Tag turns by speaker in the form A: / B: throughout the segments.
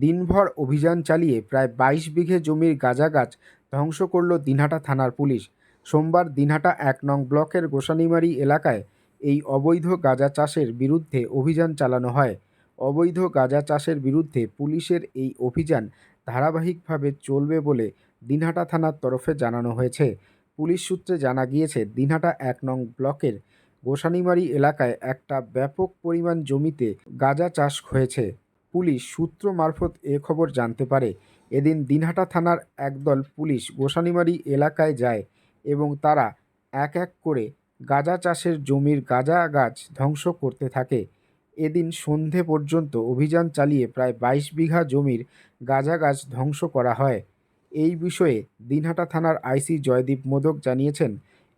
A: দিনভর অভিযান চালিয়ে প্রায় বাইশ বিঘে জমির গাঁজা গাছ ধ্বংস করল দিনহাটা থানার পুলিশ। সোমবার দিনহাটা এক নং ব্লকের গোসানিমারি এলাকায় এই অবৈধ গাঁজা চাষের বিরুদ্ধে অভিযান চালানো হয়। অবৈধ গাঁজা চাষের বিরুদ্ধে পুলিশের এই অভিযান ধারাবাহিকভাবে চলবে বলে দিনহাটা থানার তরফে জানানো হয়েছে। পুলিশ সূত্রে জানা গিয়েছে, দিনহাটা এক নং ব্লকের গোসানিমারি এলাকায় একটা ব্যাপক পরিমাণ জমিতে গাঁজা চাষ হয়েছে। পুলিশ সূত্র মারফত এ খবর জানতে পারে। এদিন দিনহাটা থানার একদল পুলিশ গোসানিমারি এলাকায় যায় এবং তারা এক এক করে গাঁজা চাষের জমির গাঁজা গাছ ধ্বংস করতে থাকে। এদিন সন্ধে পর্যন্ত অভিযান চালিয়ে প্রায় বাইশ বিঘা জমির গাঁজা গাছ ধ্বংস করা হয়। এই বিষয়ে দিনহাটা থানার আইসি জয়দীপ মোদক জানিয়েছেন,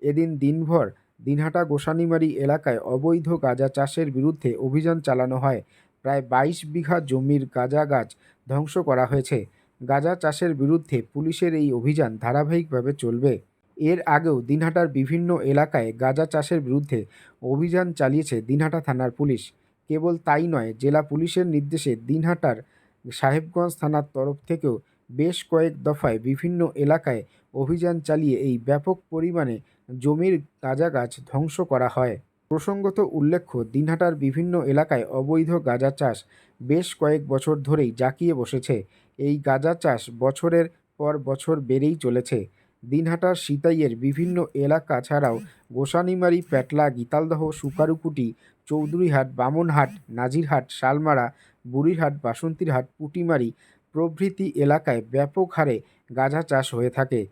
A: এদিন দিনভর দিনহাটা গোসানিমারি এলাকায় অবৈধ গাঁজা চাষের বিরুদ্ধে অভিযান চালানো হয়। প্রায় বাইশ বিঘা জমির গাঁজা গাছ ধ্বংস করা হয়েছে। গাঁজা চাষের বিরুদ্ধে পুলিশের এই অভিযান ধারাবাহিকভাবে চলবে। এর আগেও দিনহাটার বিভিন্ন এলাকায় গাঁজা চাষের বিরুদ্ধে অভিযান চালিয়েছে দিনহাটা থানার পুলিশ। কেবল তাই নয়, জেলা পুলিশের নির্দেশে দিনহাটার সাহেবগঞ্জ থানার তরফ থেকেও বেশ কয়েক দফায় বিভিন্ন এলাকায় অভিযান চালিয়ে এই ব্যাপক পরিমাণে জমির গাঁজা গাছ ধ্বংস করা হয়। প্রসঙ্গত উল্লেখ্য, দিনহাটার বিভিন্ন এলাকায় অবৈধ গাঁজা চাষ বেশ কয়েক বছর ধরেই জাঁকিয়ে বসেছে। এই গাঁজা চাষ বছরের পর বছর বেড়েই চলেছে। দিনহাটার সিতাইয়ের বিভিন্ন এলাকা ছাড়াও গোসানিমারি প্যাটলা গীতালদহ, সুকারুকুটি, চৌধুরীহাট, বামনহাট, নাজিরহাট, শালমারা, বুড়িরহাট, বাসন্তীরহাট, পুটিমারি প্রভৃতি এলাকায় ব্যাপক হারে গাঁজা চাষ হয়ে থাকে।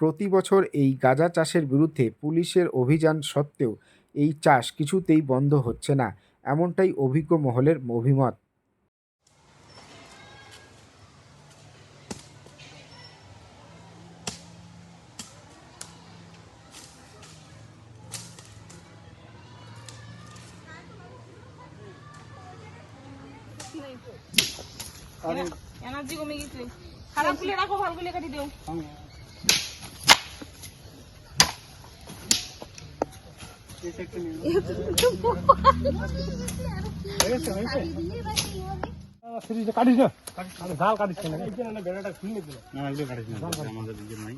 A: প্রতি বছর এই গাঁজা চাষের বিরুদ্ধে পুলিশের অভিযান সত্ত্বেও এই চাষ কিছুতেই বন্ধ হচ্ছে না এমনটাই অভিজ্ঞ মহলের অভিমত।
B: এনার্জি কমে গেছে। খারাপগুলো রাখো ভালো গুলো কাটি দেও।
C: কাটিস না ঝাল কাটিস বেড়াটা খুলে। দিল
D: না এগুলো কাটিস না আমাদের দিকে নাই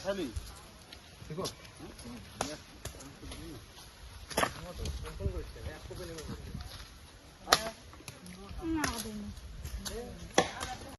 D: খালি
B: না